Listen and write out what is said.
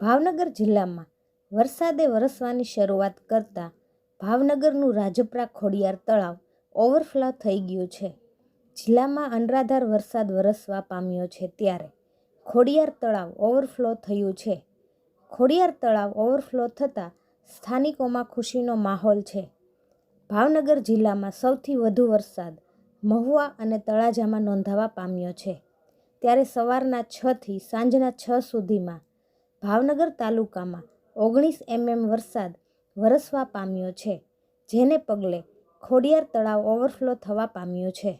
ભાવનગર જિલ્લામાં વરસાદે વરસવાની શરૂઆત કરતાં ભાવનગરનું રાજપરા ખોડિયાર તળાવ ઓવરફ્લો થઈ ગયું છે. જિલ્લામાં અનરાધાર વરસાદ વરસવા પામ્યો છે ત્યારે ખોડિયાર તળાવ ઓવરફ્લો થયું છે. ખોડિયાર તળાવ ઓવરફ્લો થતાં સ્થાનિકોમાં ખુશીનો માહોલ છે. ભાવનગર જિલ્લામાં સૌથી વધુ વરસાદ મહુવા અને તળાજામાં નોંધાવા પામ્યો છે. ત્યારે સવારના છથી સાંજના છ સુધીમાં ભાવનગર તાલુકામાં ઓગણીસ એમએમ વરસાદ વરસવા પામ્યો છે, જેને પગલે ખોડિયાર તળાવ ઓવરફ્લો થવા પામ્યું છે.